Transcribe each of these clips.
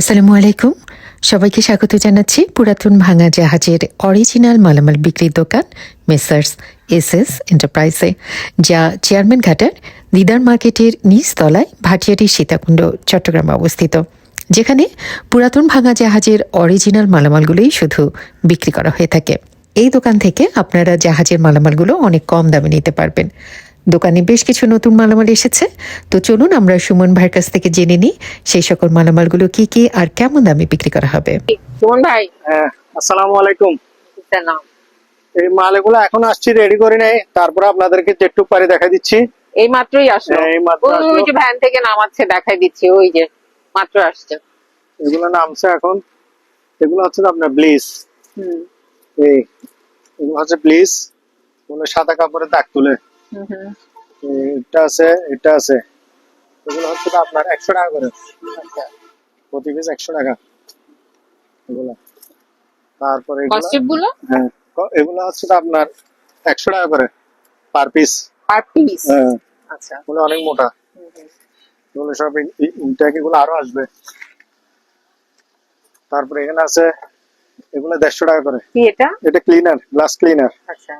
আসসালামু আলাইকুম। সবাইকে স্বাগত জানাচ্ছি পুরাতন ভাঙা জাহাজের অরিজিনাল মালামাল বিক্রির দোকান মেসার্স এস এস এন্টারপ্রাইজে যা চেয়ারম্যান ঘাটার দিদার মার্কেটের নিচতলায় ভাটিয়াটি সীতাকুণ্ড, চট্টগ্রামে অবস্থিত। যেখানে পুরাতন ভাঙা জাহাজের অরিজিনাল মালামালগুলোই শুধু বিক্রি করা হয়ে থাকে। এই দোকান থেকে আপনারা জাহাজের মালামালগুলো অনেক কম দামে নিতে পারবেন। দোকানে বেশ কিছু নতুন মালামাল এসেছে। তো চলুন আমরা সুমন ভাইয়ের কাছ থেকে জেনে নিই সেই সকল মালামালগুলো কি কি আর কেমন দামে বিক্রি করা হবে? সুমন ভাই। হ্যাঁ আসসালামু আলাইকুম। সালাম এই মালগুলো এখন আসছি রেডি করে নেই। তারপরে আপনাদেরকে যেটুক পারি দেখা দিচ্ছি। এই মাত্রই আসলো। এই মাত্র ওই যে ভ্যান থেকে নামাচ্ছে দেখাই দিচ্ছি। ওই যে মাত্র আসছে। এগুলো নামছে এখন। এগুলো হচ্ছে আপনার ব্লিস হুম। এই এগুলো হচ্ছে ব্লিস এগুলো সাদা কাপড়ে দাগ তুলে। এটা আছে এটা আছে। এগুলো হচ্ছে আপনার একশো টাকা করে। প্রতি পিস একশো টাকা। এগুলো। তারপরে এগুলো হ্যাঁ। এগুলো হচ্ছে আপনার একশো টাকা করে পার পিস আর পিস হ্যাঁ। আচ্ছা। এগুলো অনেক মোটা। এগুলো সব ইনটেক এগুলো আরও আসবে। তারপরে এখানে আছে এগুলো দেড়শো টাকা করে। এটা? এটা ক্লিনার গ্লাস ক্লিনার আচ্ছা।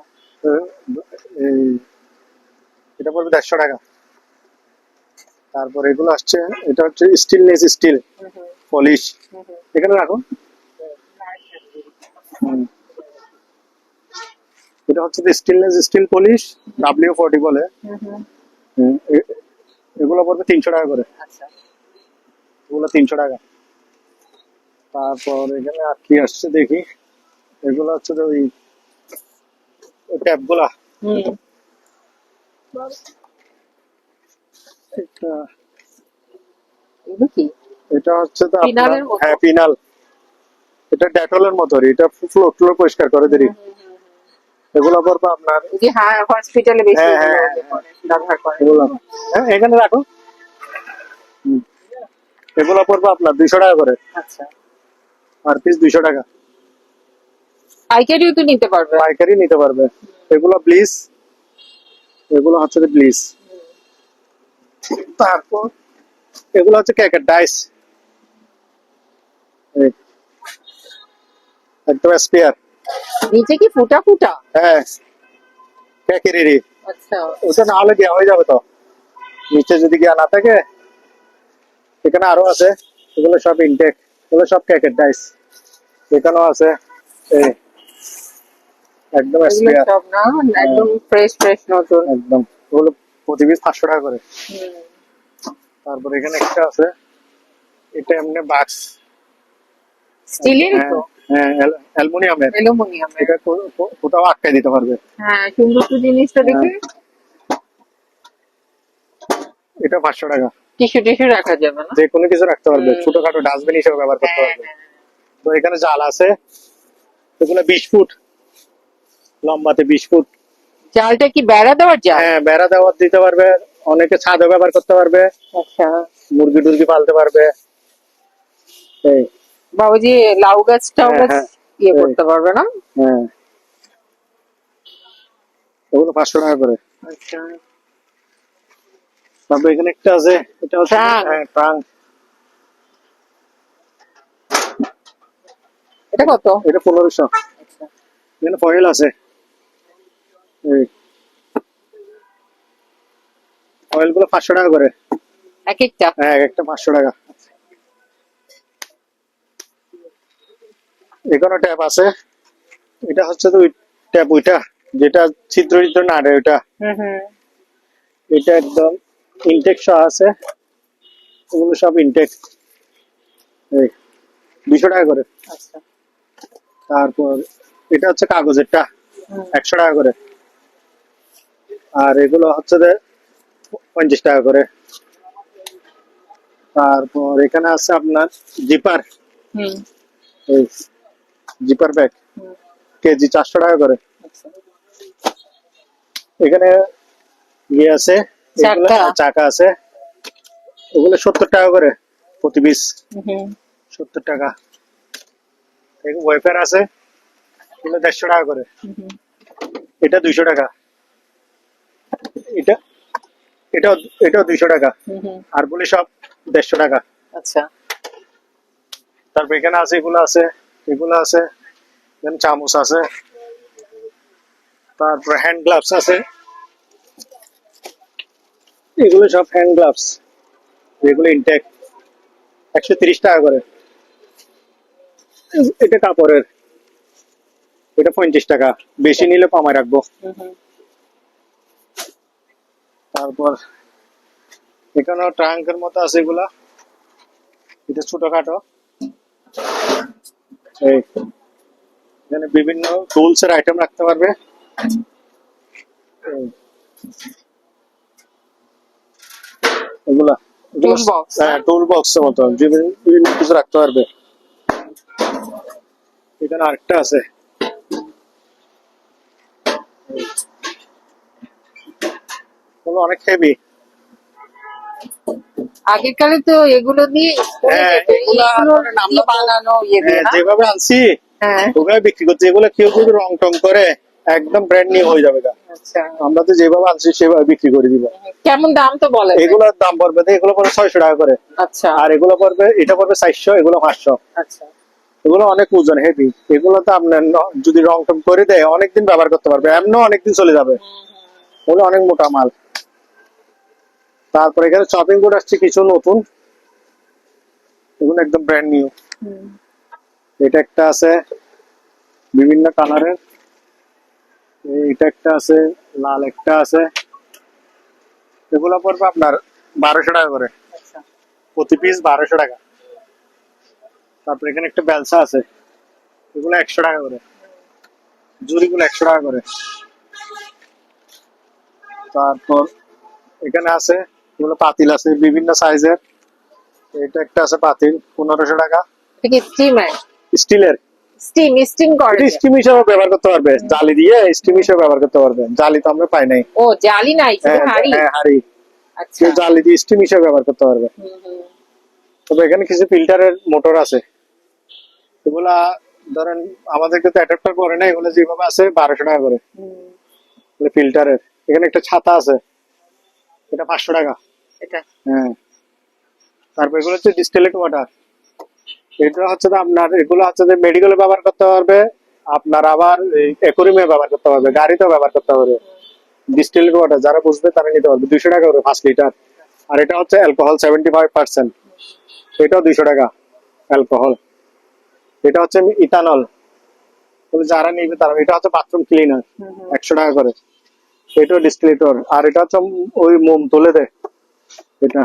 এই এটা পড়বে দেড়শো টাকা। তারপর এগুলো আসছে এটা হচ্ছে স্টিলনেস স্টিল পলিশ। এখানে রাখো এটা হচ্ছে stainless steel polish W forty বলে। এগুলো পড়বে তিনশো টাকা করে। আচ্ছা। এগুলো তিনশো টাকা। তারপর এখানে আর কি আসছে দেখি। এগুলো হচ্ছে যে ওই ট্যাপ হুম এটা কি? এটা হচ্ছে তো আপনার হ্যাঁ পিনাল। এটা ডেটলের মতো এটা ফ্লোর ফ্লোর পরিষ্কার করে দেরি। এগুলো পড়বে আপনার হ্যাঁ হসপিটালে বেশি হ্যাঁ, হ্যাঁ, এগুলো করে, ব্যবহার করে। এগুলো হ্যাঁ এখানে রাখো এগুলো পড়বে আপনার দুইশো টাকা করে। আচ্ছা। আর পিস দুইশো টাকা। পাইকারিও তো নিতে পারবে। পাইকারি নিতে পারবে। এগুলো ব্লিস এগুলো হচ্ছে ব্লিস তারপর এগুলো হচ্ছে কেকের ডাইস একদম স্পেয়ার নিচে কি ফুটা ফুটা? হ্যাঁ কেকেরই আচ্ছা। ওটা না হলে দেওয়া হয়ে যাবে তো। নিচে যদি গিয়া না থাকে এখানে আরও আছে। এগুলো সব ইনটেক এগুলো সব কেকের ডাইস এখানেও আছে। এই একদম সব না একদম ফ্রেশ ফ্রেশ নতুন। একদম ওগুলো প্রতি পিস পাঁচশো টাকা করে। তারপর এখানে একটা আছে এটা এমনি বাক্স। স্টিলের তো? হ্যাঁ অ্যালুমিনিয়ামের। অ্যালুমিনিয়ামের। এটা কো- কো- কোথাও আটকাই দিতে পারবে। হ্যাঁ সুন্দর তো জিনিসটা দেখে। এটা পাঁচশো টাকা। টিস্যু টিস্যু রাখা যাবে না? যে কোনো কিছু রাখতে পারবে। ছোটখাটো ডাস্টবিন হিসেবে ব্যবহার করতে হ্যাঁ, পারবে। হ্যাঁ। তো এখানে জাল আছে। এগুলো বিশ ফুট। লম্বাতে বিশ ফুট জালটা কি বেড়া দেওয়ার জাল হ্যাঁ বেড়া দেওয়ার দিতে পারবে। অনেকে ছাদও ব্যবহার করতে পারবে। আচ্ছা। মুরগি টুরগি পালতে পারবে। এই বা ওই যে লাউ গাছ টাউ হ্যাঁ, হ্যাঁ। ইয়ে করতে পারবে না? হ্যাঁ। এগুলো পাঁচশো টাকা করে। আচ্ছা। তারপর এখানে একটা আছে। এটা হচ্ছে। হ্যাঁ ট্রাং। এটা কত? এটা পনেরোশো। আচ্ছা। এখানে ফয়েল আছে। ফয়েলগুলো পাঁচশো টাকা করে। এক একটা? হ্যাঁ এক একটা পাঁচশো টাকা। এখানে ট্যাপ আছে। এটা হচ্ছে তো ট্যাপ ওইটা যেটা ছিদ্র ছিদ্র না রে ওইটা। হুম হুম। এটা একদম ইনটেক সহ আছে। এগুলো সব ইনটেক দুশো টাকা করে। আচ্ছা। তারপর এটা হচ্ছে কাগজেরটা। একশো টাকা করে। আর এগুলো হচ্ছে যে পঞ্চাশ টাকা করে। তারপর এখানে আছে আপনার জিপার। Zipper bag. কেজি চারশো টাকা করে। আচ্ছা। এখানে ইয়ে আছে। চাকা আছে। ওগুলো সত্তর টাকা করে প্রতি পিস। সত্তর টাকা। ওয়েফার আছে এগুলো দেড়শো টাকা করে। এটা দুইশো টাকা। এটা এটাও এটাও দুইশো টাকা। আর বলি সব দেড়শো টাকা। আচ্ছা। তারপর এখানে আছে এগুলো আছে এগুলো আছে চামচ আছে। তারপর হ্যান্ড গ্লাভস আছে। এগুলো সব হ্যান্ড গ্লাভস এগুলো ইনটেক একশো তিরিশ টাকা করে। এটা কাপড়ের। এটা পঁয়ত্রিশ টাকা। বেশি নিলে কমায় রাখব। তারপর এখানেও ট্রাঙ্কের মতো আছে এগুলা। এটা ছোটখাটো। এই এখানে বিভিন্ন টুলস এর আইটেম রাখতে পারবে। এই। এগুলা Tool box, হ্যাঁ টুল বক্সের মতো। বিভিন্ন বিভিন্ন কিছু রাখতে পারবে। এখানে আরেকটা আছে। এগুলো অনেক হেভি আগেকালে তো এগুলো দিয়ে হ্যাঁ, বানানো ইয়ে না? যেভাবে আনছি হ্যাঁ। বিক্রি করছে। এগুলো কেউ যদি রং টং করে একদম ব্র্যান্ড নিউ হয়ে যাবে আচ্ছা। আমরা তো যেভাবে আনছি সেভাবে বিক্রি করে দিব। কেমন দাম তো বলে এগুলোর দাম পড়বে এগুলো পড়বে ছয়শো টাকা করে। আচ্ছা। আর এগুলো পড়বে এটা পড়বে চারশো এগুলো পাঁচশো। আচ্ছা। এগুলো অনেক ওজন হেভি এগুলো তো আপনার যদি রং টং করে দেয় অনেকদিন ব্যবহার করতে পারবে। এমনও অনেকদিন চলে যাবে। এগুলো অনেক মোটা মাল। তারপরে এখানে শপিং বোর্ড আসছে কিছু নতুন। এগুলো একদম ব্র্যান্ড নিউ এটা একটা আছে বিভিন্ন কালারের এটা একটা আছে লাল একটা আছে। এগুলো পড়বে আপনার বারোশো টাকা করে। আচ্ছা। প্রতি পিস বারোশো টাকা। তারপর এখানে একটা বেলসা আছে। এগুলো একশো টাকা করে। জুড়িগুলো একশো টাকা করে। তারপর এখানে আছে এগুলো পাতিল আছে বিভিন্ন সাইজের। এটা একটা আছে পাতিল পনেরোশো টাকা। স্টিমার স্টিলের। স্টিম স্টিম করে। স্টিম হিসেবে ব্যবহার করতে পারবে। জালি দিয়ে স্টিম হিসেবে ব্যবহার করতে পারবে। জালি তো আমরা পাই নাই। ও জালি নাই হ্যাঁ, হাড়ি? হ্যাঁ, হাড়ি। আচ্ছা। জালি দিয়ে স্টিম হিসেবে ব্যবহার করতে পারবে। তবে এখানে কিছু ফিল্টারের মোটর আছে। এগুলা ধরেন আমাদেরকে তো অ্যাডাপ্টার করে না এগুলো যেভাবে আছে বারোশো টাকা করে। হুম, ফিল্টারের এখানে একটা ছাতা আছে। এটা পাঁচশো টাকা। এটা? হ্যাঁ। তারপর এগুলো হচ্ছে ডিস্টিলেট ওয়াটার এটা হচ্ছে আপনার এগুলো হচ্ছে যে মেডিকেলে ব্যবহার করতে পারবে আপনার আবার একুরিমে ব্যবহার করতে পারবে গাড়িতেও ব্যবহার করতে পারবে। ডিস্টিলেট ওয়াটার যারা বুঝবে তারা নিতে পারবে। দুইশো টাকা করে পাঁচ লিটার আর এটা হচ্ছে অ্যালকোহল সেভেন্টি ফাইভ পার্সেন্ট এটাও দুইশো টাকা অ্যালকোহল এটা হচ্ছে ইথানল যারা নিবে তারা এটা হচ্ছে বাথরুম ক্লিনার একশো টাকা করে। এটাও ডিস্টিলেটর আর এটা হচ্ছে ওই মোম তুলে দেয় এটা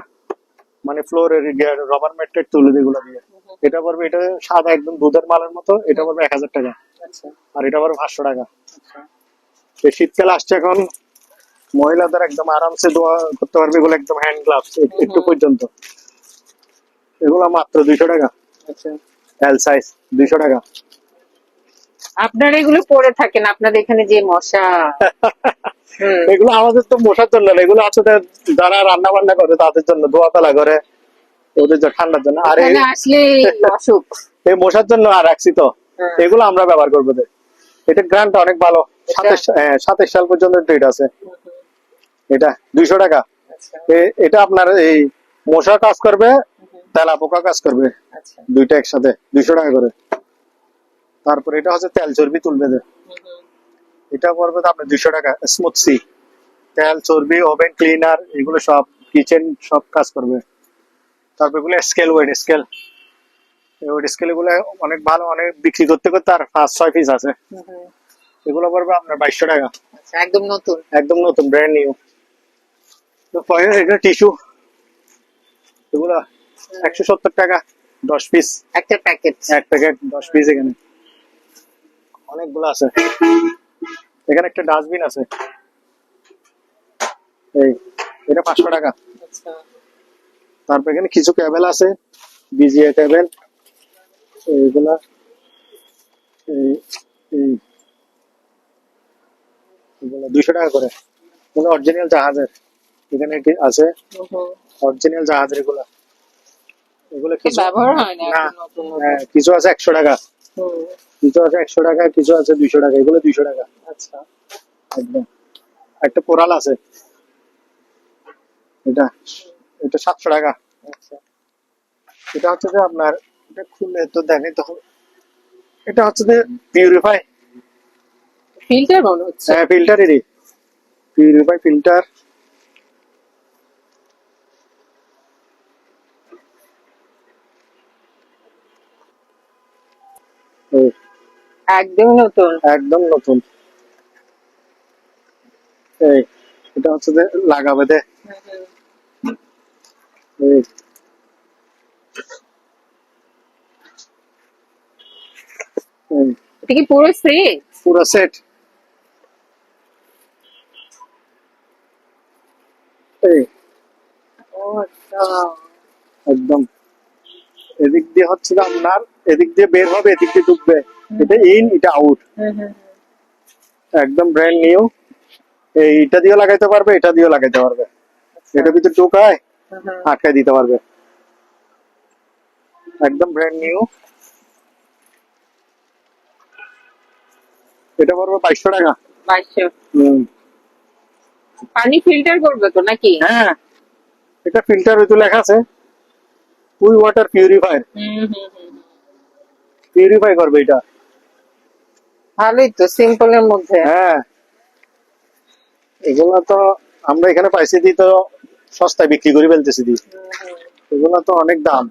মানে ফ্লোরের রবার ম্যাট্রেট তুলে দেয় এগুলো দিয়ে। এটা পড়বে এটা সাদা একদম দুধের মালের মতো এটা পড়বে এক হাজার টাকা। আচ্ছা। আর এটা পড়বে পাঁচশো টাকা। আচ্ছা। এই শীতকাল আসছে এখন মহিলাদের একদম আরামসে দোয়া করতে পারবে এগুলো একদম হ্যান্ড গ্লাভস একটু পর্যন্ত। এগুলো মাত্র দুইশো টাকা। আচ্ছা। এল সাইজ দুইশো টাকা। আপনারা এগুলো পরে থাকেন আপনাদের এখানে যে মশা। এগুলো আমাদের তো মশার জন্য এগুলো আছে যারা রান্না বান্না করে তাদের জন্য দোয়া তালা করে ওদের ঠান্ডার জন্য। আর আসলে অসুখ। এই মশার জন্য আর রাখছি তো। এগুলো আমরা ব্যবহার করব এটা গ্রান্ট অনেক ভালো। সাতাশ সাল পর্যন্ত ডেট আছে। এটা দুইশো টাকা। আচ্ছা। এটা আপনার এই মশা কাজ করবে তেলা পোকা কাজ করবে। আচ্ছা। দুইটা একসাথে দুইশো টাকা করে। তারপর এটা হচ্ছে তেল চর্বি তুলবে যে। এটা পড়বে তো আপনার দুইশো টাকা স্মুথ সি তেল চর্বি ওভেন ক্লিনার এগুলো সব কিচেন সব কাজ করবে। তারপর এগুলো scale weight scale weight scale এগুলো অনেক ভালো অনেক বিক্রি করতে করতে আর পাঁচ ছয় পিস আছে। এগুলো পড়বে আপনার বাইশশো টাকা। আচ্ছা একদম নতুন? একদম নতুন ব্র্যান্ড নিউ এটা টিস্যু এগুলো একশো সত্তর টাকা দশ পিস একটা প্যাকেট এক প্যাকেট দশ পিস এখানে। অনেকগুলো আছে। এখানে একটা ডাস্টবিন আছে। এই এটা পাঁচশো টাকা। আচ্ছা। তারপর এখানে কিছু কেবল আছে। বিজিএ কেবল এইগুলা। এই এই। দুইশো টাকা করে। এগুলো অরিজিনাল জাহাজের। এখানে আছে। অরিজিনাল জাহাজের এগুলো। এগুলো কিছু ব্যবহার হয় না কিছু আছে একশো টাকা। কিছু আছে একশো টাকা কিছু আছে দুইশো টাকা এগুলো দুইশো টাকা। আচ্ছা। একদম। একটা কোরাল আছে। এটা এটা সাতশো টাকা। আচ্ছা। এটা হচ্ছে যে আপনার এটা খুলে তো দেখে তো এটা হচ্ছে যে পিউরিফাই ফিল্টার মনে হচ্ছে। হ্যাঁ ফিল্টারেরই পিউরিফাই ফিল্টার একদম নতুন। একদম নতুন। এই এটা হচ্ছে যে লাগাবে দে। এটা কি পুরো সেট পুরো সেট আচ্ছা। একদম। এদিক দিয়ে হচ্ছে আপনার এদিক দিয়ে বের হবে এদিক দিয়ে ঢুকবে এটা ইন এটা আউট একদম ব্র্যান্ড নিউ এইটা দিয়েও লাগাইতে পারবে এটা দিয়েও লাগাইতে পারবে। এটা ভিতরে ঢোকায়। আটকায় দিতে পারবে। একদম ব্র্যান্ড নিউ এটা পড়বে বাইশশো টাকা। বাইশশো। হুম। পানি ফিল্টার করবে তো নাকি? হ্যাঁ। এটা ফিল্টার হয়তো লেখা আছে we water purifier hmm hmm hmm. Purify করবে এটা। ভালোই তো সিম্পলের মধ্যে। হ্যাঁ। এগুলা তো আমরা এখানে পাইছি দি তো সস্তায় বিক্রি করে ফেলতেছি দি। এগুলা তো অনেক দাম।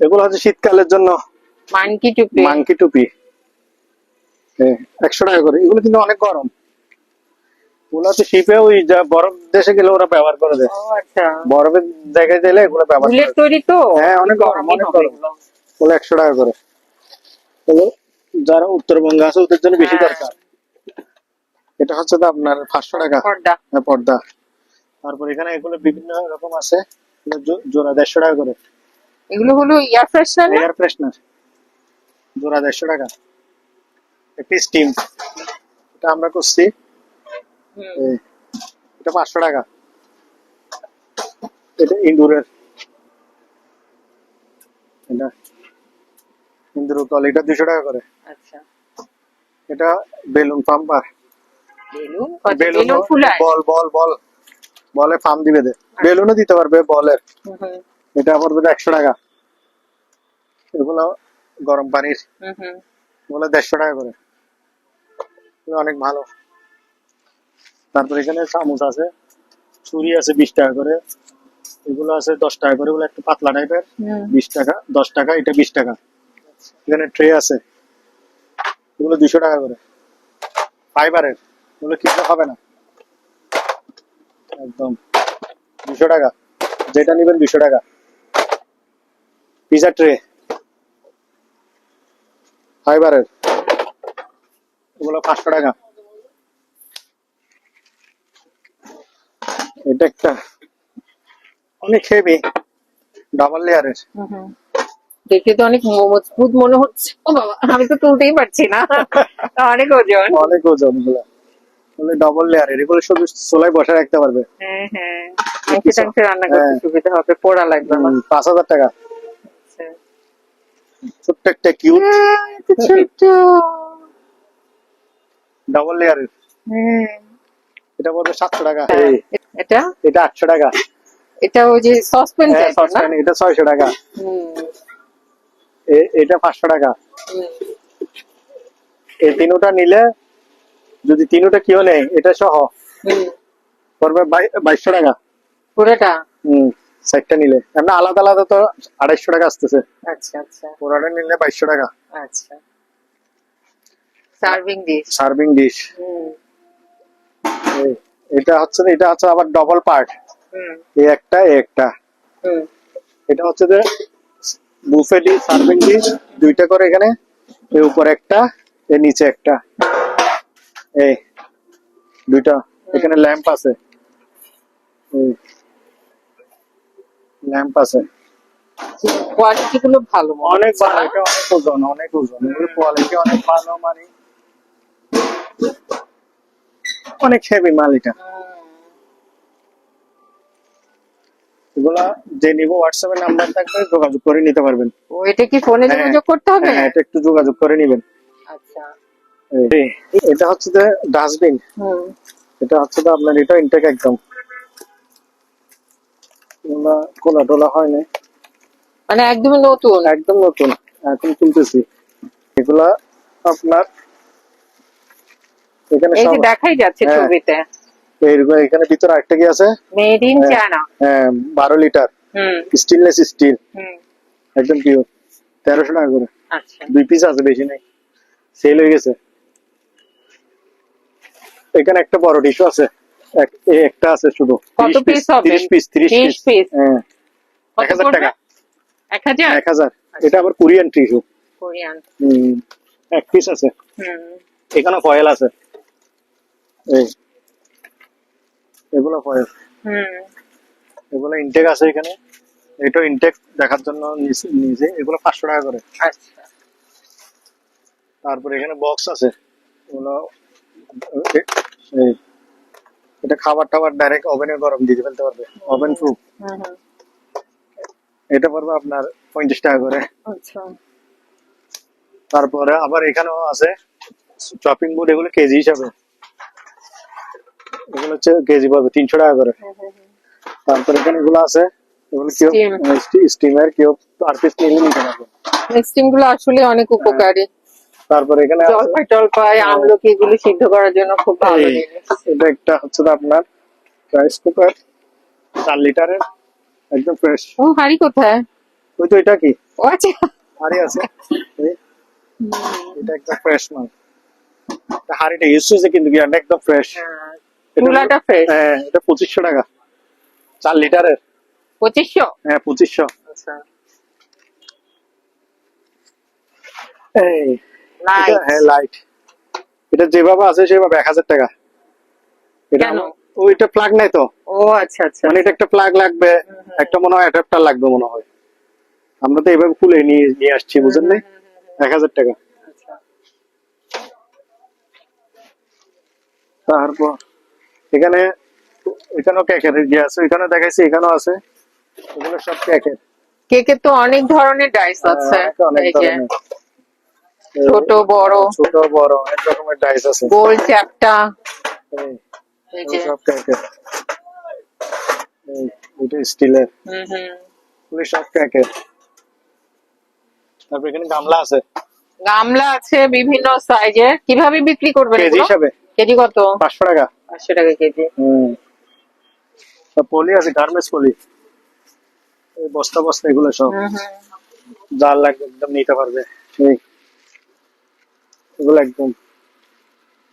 এগুলো হচ্ছে শীতকালের জন্য মানকি টুপি। মাংকি টুপি। একশো টাকা করে। এগুলো কিন্তু অনেক গরম। ওগুলো হচ্ছে শীতে ওই যা বরফ দেশে গেলে ওরা ব্যবহার করে দেয়। বরফের জায়গায় গেলে এগুলো ব্যবহার করে তৈরি তো? হ্যাঁ, অনেক গরম, অনেক গরম। ওগুলো একশো টাকা করে। যারা উত্তরবঙ্গে আছে ওদের জন্য বেশি হ্যাঁ। দরকার। এটা হচ্ছে তো আপনার পাঁচশো টাকা। পর্দা। হ্যাঁ, পর্দা। তারপর এখানে এগুলো বিভিন্ন রকম আছে। জোড়া দেড়শো টাকা করে। এগুলো হলো এয়ার ফ্রেশনার এয়ার ফ্রেশনার জোড়া দেড়শো টাকা। একটি স্টিম এটা আমরা করছি এটা পাঁচশো টাকা। এটা ইন্দুরের। এটা ইন্দুর কল এটা দুশো টাকা করে। আচ্ছা। এটা বেলুন পাম্পার। বেলুন? বল বল বল বলে। ফার্ম দিবে দে। বেলুনও দিতে পারবে বলের। এটা পড়বে একশো টাকা। এগুলো গরম পানির। এগুলো দেড়শো টাকা করে। অনেক ভালো। তারপর এখানে চামচ আছে ছুরি আছে বিশ টাকা করে এগুলো আছে দশ টাকা করে এগুলো একটু পাতলা টাইপের বিশ টাকা দশ টাকা এটা বিশ টাকা। এখানে ট্রে আছে এগুলো দুশো টাকা করে। ফাইবারের এগুলো কিছু হবে না। একদম দুশো টাকা যেটা নেবেন দুশো টাকা। পিজা ট্রে ফাইবারের এগুলো পাঁচশো টাকা। এটা একটা অনেক হেভি ডাবল লেয়ারের। দেখে তো অনেক মজবুত মনে হচ্ছে। ও বাবা আমি তো তুলতেই পারছি না। অনেক ওজন। অনেক ওজনগুলো বলে ডবল লেয়ারের এগুলো শুধু সোলাই বসে রাখতে পারবে। হ্যাঁ হ্যাঁ। রান্না করতে হ্যাঁ। সুবিধা হবে পোড়া লাগবে না পাঁচ হাজার টাকা। আচ্ছা। ছোট্ট একটা কিউট এত ছোট্ট। ডবল লেয়ারের হ্যাঁ। এটা পড়বে সাতশো টাকা। এটা? এটা আটশো টাকা। এটা ওই যে সসপেন হ্যাঁ, টাইপের না? সসপ্যান, এটা ছয়শো টাকা। হুম, এটা পাঁচশো টাকা। হুম। এই তিনোটা নিলে যদি তিনোটা কেউ নেই এটা সহ। হুম, পড়বে বাই- বাইশশো টাকা। পুরোটা? হম সাইডটা নিলে। এমনি আলাদা আলাদা তো আড়াইশো টাকা আসতেছে। আচ্ছা আচ্ছা। পুরোটা নিলে বাইশশো টাকা। আচ্ছা। সার্ভিং ডিশ সার্ভিং ডিশ হুম। এটা হচ্ছে এটা হচ্ছে আবার ডবল পার্ট হুম। এই একটা এই একটা। হুম। এটা হচ্ছে যে বুফে ডিশ সার্ভিং ডিশ দুইটা করে এখানে এর উপরে একটা এর নিচে একটা। এই দুইটা এখানে ল্যাম্প আছে। ল্যাম্প আছে। কোয়ালিটি গুলো ভালো অনেক ভালো এটা অনেক ওজন অনেক ওজন। কোয়ালিটি অনেক ভালো মানে অনেক হেভি মাল এটা। এগুলা যে নিব হোয়াটসঅ্যাপে নাম্বার থাকবে যোগাযোগ করে নিতে পারবেন। ও এটা কি ফোনে হ্যাঁ। যোগাযোগ করতে হবে? হ্যাঁ এটা একটু যোগাযোগ করে নিবেন। আচ্ছা। এটা হচ্ছে যে ডাস্টবিন এটা হচ্ছে তো আপনার এটা ইনটেক একদম। কোলা টোলা মানে একদমই নতুন? একদম নতুন। এখন তুলতেছি এগুলা আপনার এখানে এই যে দেখাই যাচ্ছে হ্যাঁ। ছবিতে। এখানে ভিতরে আরেকটা কি আছে? মেড ইন হ্যাঁ। চায়না হ্যাঁ লিটার। হুম। স্টিল হুম। একদম পিওর তেরোশো টাকা করে। আচ্ছা। দুই পিস আছে বেশি নেই। সেল হয়ে গেছে। এখানে একটা বড় টিস্যু আছে। এক- একটা আছে শুধু। কত piece হবে? তিরিশ পিস 30 পিস হ্যাঁ। কত এক হাজার পড়বে? টাকা। এক হাজার? এক হাজার। এটা আবার কোরিয়ান টিস্যু কোরিয়ান এক পিস আছে। হুম। এখানে ফয়েল আছে। এই এগুলো ফয়েল হুম। এগুলো ইনটেক আছে এখানে। এটা ইনটেক দেখার জন্য নিচে নিচে এগুলো পাঁচশো টাকা করে। আচ্ছা। তারপরে এখানে বক্স আছে। এগুলো এই এটা খাবার টাবার ডাইরেক্ট ওভেনে গরম দিয়ে ফেলতে পারবে। ওভেন প্রুফ এটা পড়বে আপনার পঁয়ত্রিশ টাকা করে। আচ্ছা। তারপরে আবার এখানেও আছে। চপিং বোর্ড এগুলো কেজি হিসাবে। এগুলো হচ্ছে কেজি পাবে তিনশো টাকা করে। তারপরে এখানে এগুলো আছে এগুলো কেউ Steam. স্টিমের কেউ আর পিস নিলে নিতে পারবে। স্টিমগুলো আসলে অনেক উপকারী। তারপরে এখানে আছে- জলপাই টলপাই আমলকি এগুলো সিদ্ধ করার জন্য খুব ভালো এই, জিনিস। এটা একটা হচ্ছে তো আপনার রাইস কুকার চার লিটারের একদম ফ্রেশ ও হাড়ি কোথায়? ওই তো এটা কি? ও আচ্ছা। হাড়ি আছে। এই, এটা একদম ফ্রেশ মাল। এটা হাড়িটা ইউজ হয়েছে কিন্তু কি এটা একদম ফ্রেশ ফ্রেশ হ্যাঁ এটা টাকা। লিটারের। হ্যাঁ আচ্ছা। এই লাইট হ্যাঁ লাইট এটা যেভাবে আছে সেভাবে এক হাজার টাকা। এটা প্লাগ নাই তো। ও আচ্ছা আচ্ছা। মানে এটা একটা প্লাগ লাগবে একটা মনে হয় অ্যাডাপ্টার লাগবে মনে হয়। আমরা তো এভাবে খুলে নিয়ে নিয়ে আসছি বুঝেন এক হাজার টাকা। আচ্ছা। তারপর এখানে এখানেও ক্যাকের ইয়ে আছে এখানে দেখাইছি এখানেও আছে। এগুলো সব ক্যাকের কেকের তো অনেক ধরনের ডাইস আছে। হ্যাঁ, এই যে ছোট বড়। ছোট বড় অনেক রকমের ডাইস আছে। গোল চ্যাপটা। এই, এই যে। সব ক্যাকের এটা স্টিলের। হুম হুম। সব ক্যাকের তারপর এখানে গামলা আছে। গামলা আছে বিভিন্ন সাইজের কীভাবে বিক্রি করবেন কেজি হিসাবে। কেজি কত? পাঁচশো টাকা। পাঁচশো টাকা কেজি। হুম। পলি আছে গার্মেন্টস পলি? এই বস্তা বস্তা এগুলো সব। হুম লাগবে একদম নিতে পারবে। এগুলো একদম।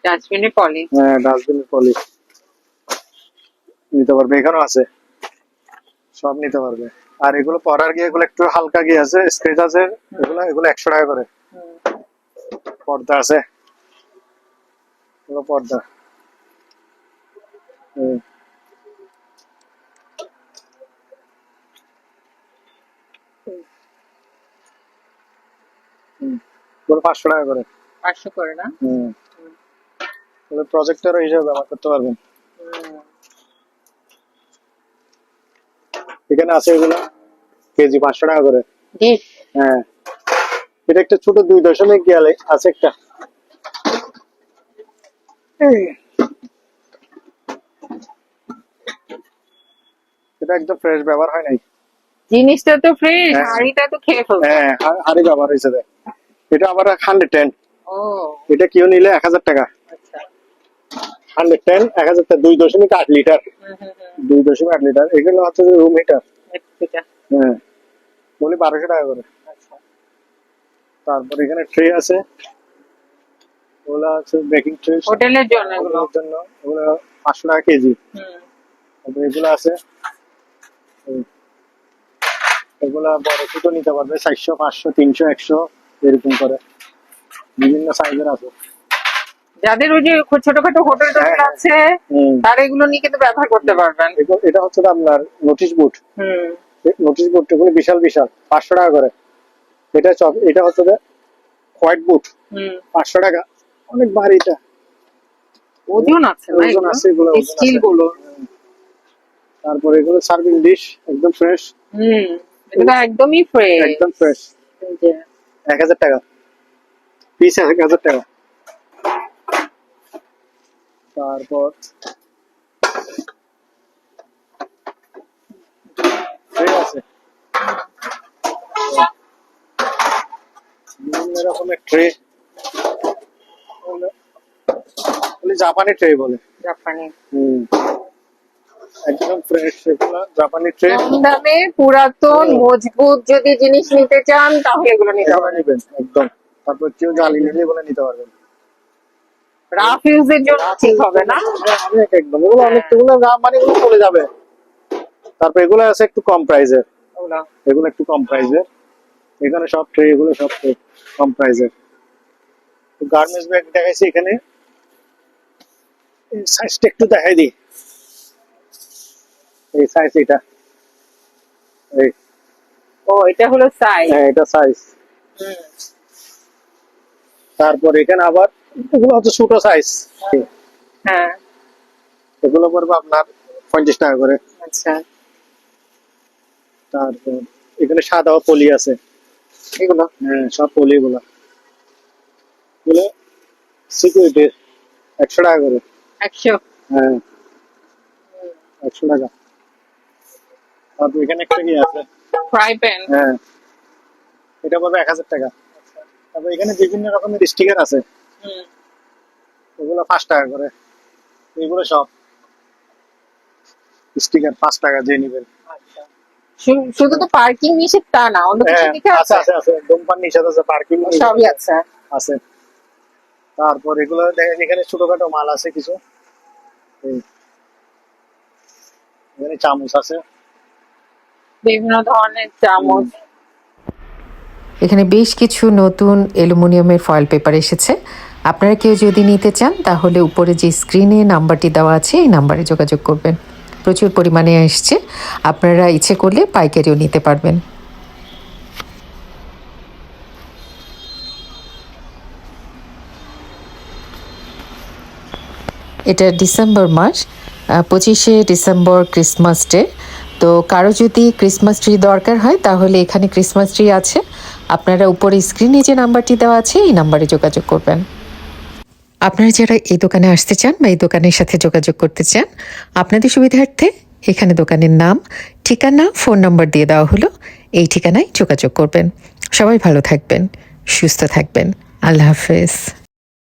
ডাস্টবিনে পলি? হ্যাঁ ডাস্টবিনের পলি। নিতে পারবে এখানেও আছে। সব নিতে পারবে। আর এগুলো পরার গিয়ে এগুলো একটু হালকা গিয়ে আছে স্ক্রেচ আছে এগুলো এগুলো একশো টাকা করে। পর্দা আছে। এগুলো পর্দা। হুম। পাঁচশো টাকা করে। পাঁচশো করে না? হুম। প্রজেক্টর হিসেবে ব্যবহার করতে পারবেন এখানে আছে এগুলো। কেজি পাঁচশো টাকা করে। হ্যাঁ। এটা একটা ছোট দুই দশমিক গিয়ালে আছে একটা। এটা একদম ফ্রেশ ব্যবহার হয় নাই। জিনিসটা তো ফ্রেশ হ্যাঁ। হাড়িটা তো খেয়ে ফেলবে হ্যাঁ হাড়ি ব্যবহার হয়েছে এটা আবার হান্ড্রেড টেন ও। এটা কেউ নিলে এক হাজার টাকা। আচ্ছা। হান্ড্রেড টেন এক হাজার টাকা দুই দশমিক আট লিটার। দুই দশমিক আট লিটার। এগুলো হচ্ছে রুম হিটার হ্যাঁ। বলি বারোশো টাকা করে। আচ্ছা। তারপর এখানে ট্রে আছে। ওগুলো আছে বেকিং ট্রে হোটেলের জন্য এগুলো? জন্য। ওগুলো পাঁচশো টাকা কেজি। এগুলো আছে। এগুলা বড় ছোট নিতে পারবে চারশো পাঁচশো তিনশো একশো এরকম করে। বিভিন্ন সাইজের আছে। যাদের ওই যে ছোটখাটো হোটেল টোটেল হ্যাঁ। আছে তারা এগুলো নিয়ে কিন্তু ব্যবহার করতে পারবেন। এটা হচ্ছে আপনার নোটিশ বোর্ড হুম। নোটিশ বোর্ড এগুলো বিশাল বিশাল। পাঁচশো টাকা করে। এটা এটা হচ্ছে হোয়াইট বুট হুম। পাঁচশো টাকা। অনেক ভারী এটা। ওজন আছে ওজন আছে এগুলো, স্টিলগুলো। তারপর এগুলো সার্ভিং ডিশ একদম ফ্রেশ হুম এটা একদমই ফ্রেশ একদম ফ্রেশ এক হাজার টাকা। পিস এক হাজার টাকা। তারপর ট্রে আছে। বিভিন্ন রকমের ট্রে জাপানি ট্রে বলে। জাপানি হুম। একদম ফ্রেশ এগুলো জাপানি ট্রে কম দামে পুরাতন মজবুত যদি জিনিস নিতে চান তাহলে এগুলো নিতে নেবেন একদম। তারপর কেউ জ্বালি নিলে এগুলো নিতে পারবেন। রাফ ইউজের জন্য ঠিক হবে না? হ্যাঁ, অনেক একদম। এগুলো অনেক এগুলো মানে এগুলো চলে যাবে। তারপর এগুলো আছে একটু কম প্রাইজের এগুলো একটু কম প্রাইজের এখানে সব ট্রে এগুলো সব কম প্রাইজের গার্মেন্টস ব্যাগ দেখাইছি এখানে। সাইজটা একটু দেখাই দিই। এই সাইজ এটা। এই। ও এটা হলো সাইজ হ্যাঁ এটা সাইজ তারপর এখানে আবার এগুলো হচ্ছে ছোট সাইজ হ্যাঁ। এগুলো পড়বে আপনার পঞ্চাশ টাকা করে। আচ্ছা। তারপর এখানে সাদা পলি আছে। এগুলো? হ্যাঁ সব পলি এগুলো। এগুলো সিকিউরিটি একশো টাকা করে। একশো। হ্যাঁ। একশো টাকা। তারপর এখানে একটা কি আছে? ফ্রাই প্যান হ্যাঁ। এটা পড়বে এক হাজার টাকা। তারপর এখানে বিভিন্ন রকমের স্টিকার আছে। এগুলো পাঁচ টাকা করে। এগুলো সব। স্টিকার পাঁচ টাকা দিয়ে নেবেন শুধু তো পার্কিং নিষেধ তা না অন্য কিছু হ্যাঁ আছে? আছে আছে ধূমপান নিষেধ আছে পার্কিং সবই আছে। আছে। তারপর এগুলো দেখেন এখানে ছোটখাটো মাল আছে কিছু। এখানে চামচ আছে। বিভিন্ন ধরনের চামচ। এখানে বেশ কিছু নতুন অ্যালুমিনিয়ামের ফয়েল পেপার এসেছে। আপনারা কেউ যদি নিতে চান, তাহলে উপরে যে স্ক্রিনে নাম্বারটি দেওয়া আছে, এই নাম্বারে যোগাযোগ করবেন। প্রচুর পরিমাণে এসছে। আপনারা ইচ্ছে করলে পাইকারিও নিতে পারবেন। এটা ডিসেম্বর মাস পঁচিশে ডিসেম্বর ক্রিসমাস ডে। তো কারও যদি ক্রিসমাস ট্রি দরকার হয়, তাহলে এখানে ক্রিসমাস ট্রি আছে। আপনারা উপরে স্ক্রিনে যে নাম্বারটি দেওয়া আছে, এই নাম্বারে যোগাযোগ করবেন। আপনারা যারা এই দোকানে আসতে চান বা এই দোকানের সাথে যোগাযোগ করতে চান, আপনাদের সুবিধার্থে এখানে দোকানের নাম, ঠিকানা, ফোন নম্বর দিয়ে দেওয়া হলো। এই ঠিকানায় যোগাযোগ করবেন। সবাই ভালো থাকবেন, সুস্থ থাকবেন। আল্লাহ হাফেজ।